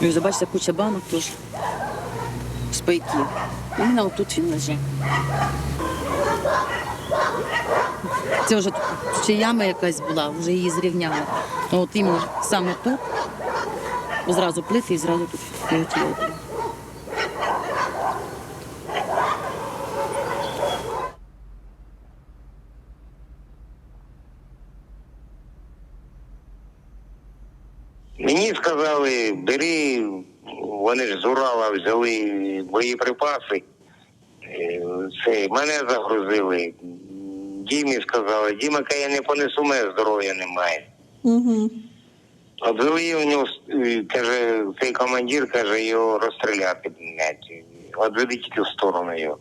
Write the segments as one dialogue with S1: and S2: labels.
S1: І бачите, куча банок теж. І мене отут він лежить. Це вже ще яма якась була, вже її зрівняли. Ну, от іменно саме тут, зразу плити і зразу тут
S2: Мені сказали, бери, вони ж з Урала взяли боєприпаси. Е, Це, мене загрузили. Дімі сказали, Діма каже, я не понесу, мене здоров'я немає.
S3: Угу.
S2: Обвели у нього, е, каже, цей командир каже, його розстріляти. блядь. Одведіть в сторону його.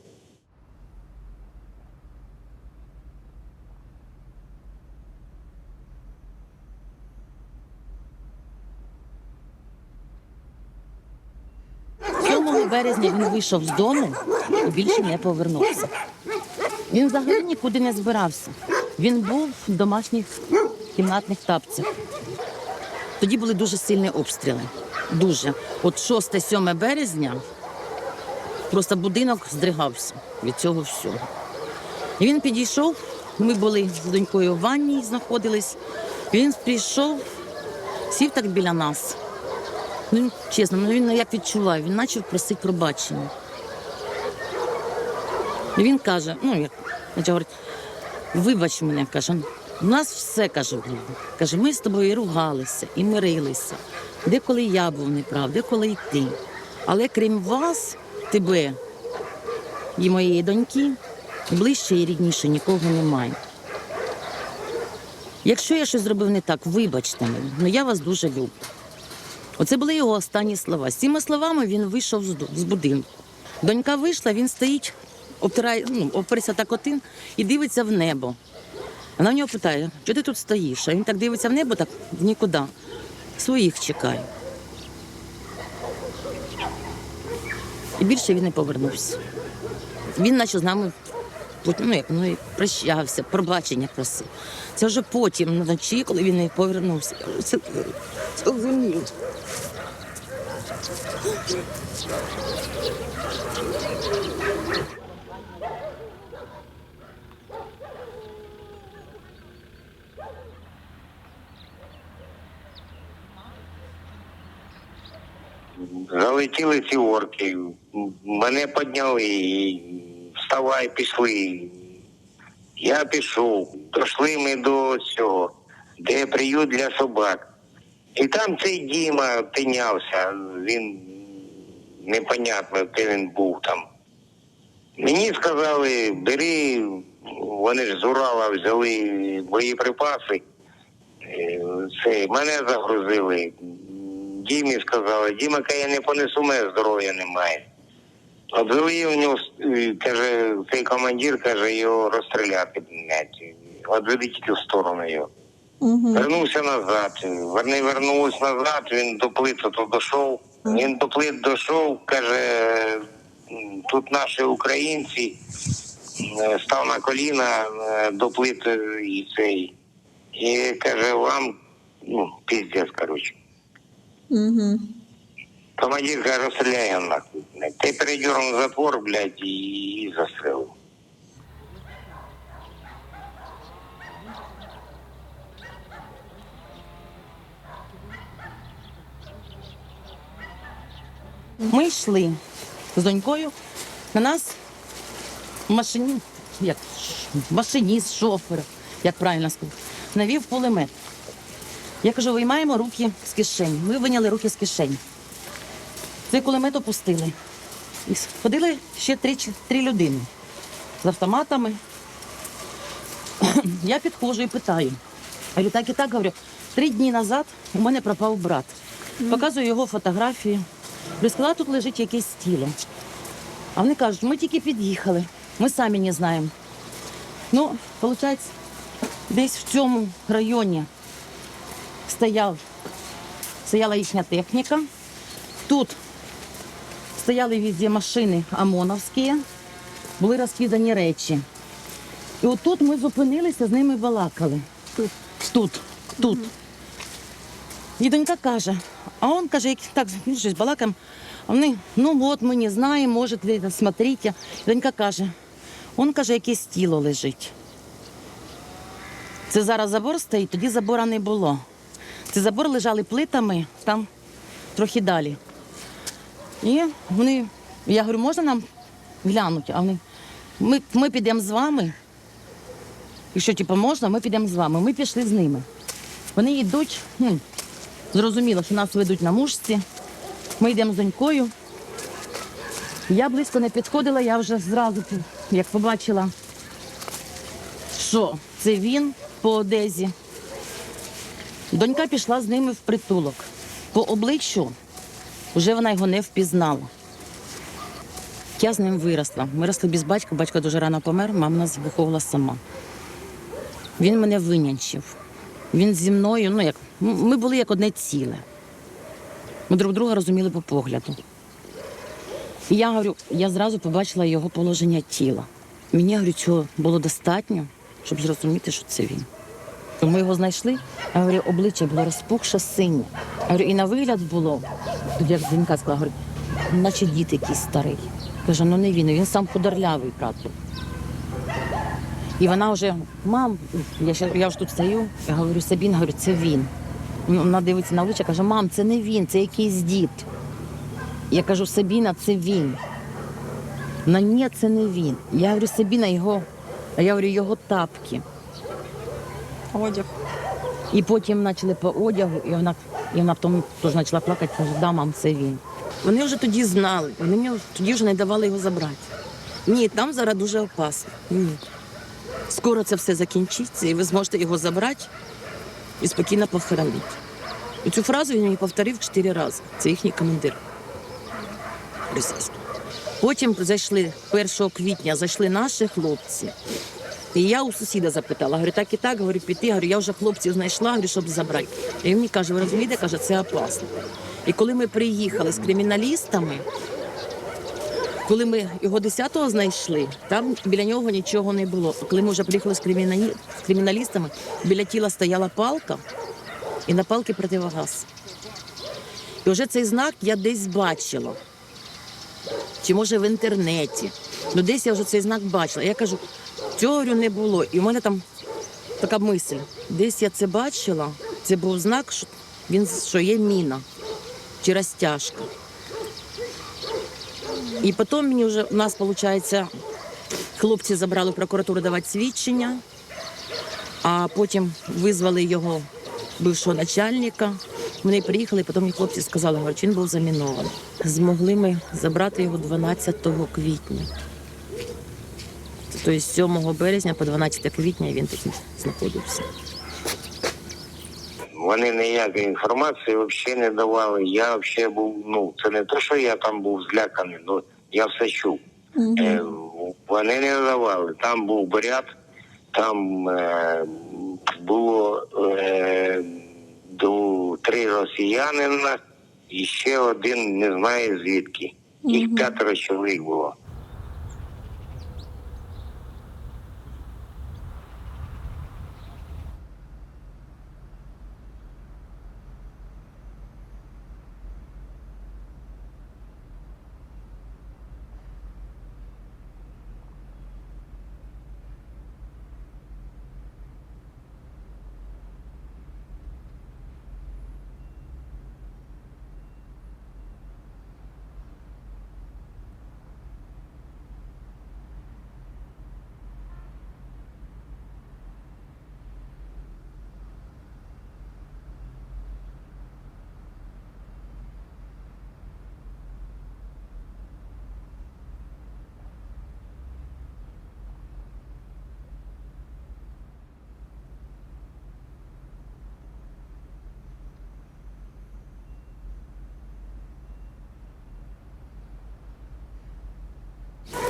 S1: З 7 березня він вийшов з дому і більше не повернувся. Він взагалі нікуди не збирався. Він був в домашніх кімнатних тапцях. Тоді були дуже сильні обстріли. Дуже. От 6-7 березня просто будинок здригався від цього всього. І він підійшов, ми були з донькою в ванні, знаходились. Він прийшов, сів так біля нас. Ну, чесно, ну він як відчуває, він почав просити пробачення. І він каже, ну як говорить, вибач мене, каже, у нас все каже. Каже, ми з тобою і ругалися, і мирилися. Деколи я був неправ, деколи і ти. Але крім вас, тебе і моєї доньки, ближче і рідніше нікого немає. Якщо я щось зробив не так, вибачте мені, але я вас дуже люблю. Оце були його останні слова. З цими словами він вийшов з будинку. Донька вийшла, він стоїть, обтирає, ну, оперся так один і дивиться в небо. Вона в нього питає, що ти тут стоїш? А він так дивиться в небо, так в нікуди. Своїх чекає. І більше він не повернувся. Він наче з нами ну, як, ну, і прощався, пробачення просив. Це вже потім, вночі, коли він не повернувся. Я це зрозумів.
S2: Залетіли ці орки, мене підняли, і вставай, пішли. Я пішов. Дійшли ми до цього, де приют для собак. І там цей Діма тинявся, він непонятно, де він був там. Мені сказали, бери, вони ж з Урала взяли боєприпаси. Е, Це, мене загрузили. Дімі сказали, Діма я не понесу, мене здоров'я немає. Обвели у нього, е, каже, цей командир каже, його розстріляти. блядь. Одведіть в сторону його.
S3: Угу.
S2: Вернувся назад. Вони вернулись назад, він до плит то дійшов. Він до плит дійшов, каже, тут наші українці Е, став на коліна е, до плит е, і цей. І каже, вам, ну, піздець, коротше.
S3: Угу.
S2: Командир каже, розстріляй його нахуй. блядь. Ти передернув затвор, блядь, і, застрелив.
S1: Ми йшли з донькою. На нас машині, як машиніст, шофер, як правильно сказати, навів пулемет. Я кажу, виймаємо руки з кишень. Ми виняли руки з кишень. Цей кулемет опустили. І ходили ще три, три людини з автоматами. Я підходжу і питаю. Говорю, так і так говорю, три дні назад у мене пропав брат. Показую його фотографії. Сказала, тут лежить якесь тіло. А вони кажуть, ми тільки під'їхали, ми самі не знаємо. Ну, виходить, десь в цьому районі стояв, стояла їхня техніка. Тут стояли везде машини ОМОНовські, були розкидані речі. І отут ми зупинилися, з ними балакали. Тут, тут, тут. І донька каже, а он каже, як так ну, щось балакам, а вони, ну от ми не знаємо, може, смотрите. І донька каже, он каже, якесь тіло лежить. Це зараз забор стоїть, тоді забора не було. Це забор лежали плитами там трохи далі. І вони, я говорю, можна нам глянути? А вони, ми, ми підемо з вами. Якщо типу, можна, ми підемо з вами. Ми пішли з ними. Вони йдуть, хм, зрозуміло, що нас ведуть на мушці. Ми йдемо з донькою. Я близько не підходила, я вже зразу, як побачила, що це він по одезі. Донька пішла з ними в притулок. По обличчю вже вона його не впізнала. Я з ним виросла. Ми росли без батька, батько дуже рано помер, мама нас виховувала сама. Він мене винянчив. Він зі мною, ну як, ми були як одне ціле. Ми друг друга розуміли по погляду. І я говорю, я зразу побачила його положення тіла. Мені говорю, цього було достатньо, щоб зрозуміти, що це він. Ми його знайшли, я говорю, обличчя було розпухше синє. Говорю, і на вигляд було, тоді як донька сказала, говорю, наче дід якийсь старий. Каже, ну не він, він сам худорлявий брат. І вона вже, мам, я, ще, я вже тут стою, я говорю, Сабін, говорю, це він. Ну, Вона дивиться на обличчя, каже, мам, це не він, це якийсь дід. Я кажу, Сабіна, це він. На ні, це не він. Я говорю, Сабіна, його, а я говорю, його тапки.
S3: Одяг.
S1: І потім почали по одягу, і вона, і вона потім теж почала плакати, каже, да, мам, це він. Вони вже тоді знали, вони мені тоді вже не давали його забрати. Ні, там зараз дуже опасно. Ні. Скоро це все закінчиться, і ви зможете його забрати і спокійно похоронити. І цю фразу він мені повторив чотири рази. Це їхній командир. Російський. Потім зайшли 1 квітня, зайшли наші хлопці. І я у сусіда запитала, говорю, так і так, говорю, піти, говорю, я вже хлопців знайшла, говорю, щоб забрати. І він мені каже, ви розумієте, каже, це опасно. І коли ми приїхали з криміналістами, коли ми його 10-го знайшли, там біля нього нічого не було. Коли ми вже приїхали з, криміналістами, біля тіла стояла палка, і на палці противогаз. І вже цей знак я десь бачила. Чи може в інтернеті. Ну десь я вже цей знак бачила. Я кажу, цього не було. І в мене там така мисль. Десь я це бачила, це був знак, що він що є міна чи розтяжка. І потім мені вже у нас, виходить, хлопці забрали прокуратуру давати свідчення, а потім визвали його бившого начальника. Вони приїхали, потім мені хлопці сказали, говорять, він був замінований. Змогли ми забрати його 12 квітня. Тобто з 7 березня по 12 квітня він такий знаходився.
S2: Вони ніякої інформації взагалі не давали. Я взагалі був, ну, це не те, що я там був зляканий, ну я все чув. Е, вони не давали. Там був бурят, там е, було е, до, три росіянина і ще один не знаю звідки. Їх п'ятеро чоловік було.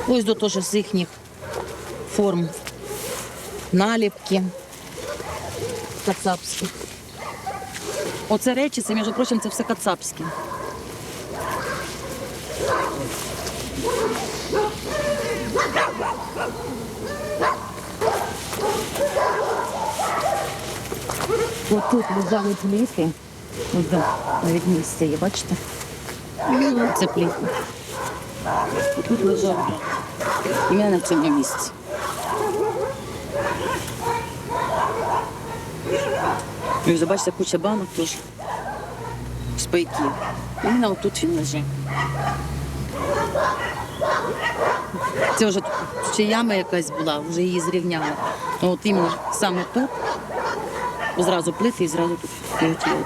S1: Ось до теж з їхніх форм наліпки кацапські. Оце речі, це, між прочим, це все кацапське. Отут лежали пліти. Ось навіть місце є, бачите? Це плітка. Тут лежав. На цьому місці. І вже куча банок теж. Спайків. І мене отут він лежить. Це вже ще яма якась була, вже її зрівняли. Ну, От іменно саме тут, зразу плити і зразу тут. Є.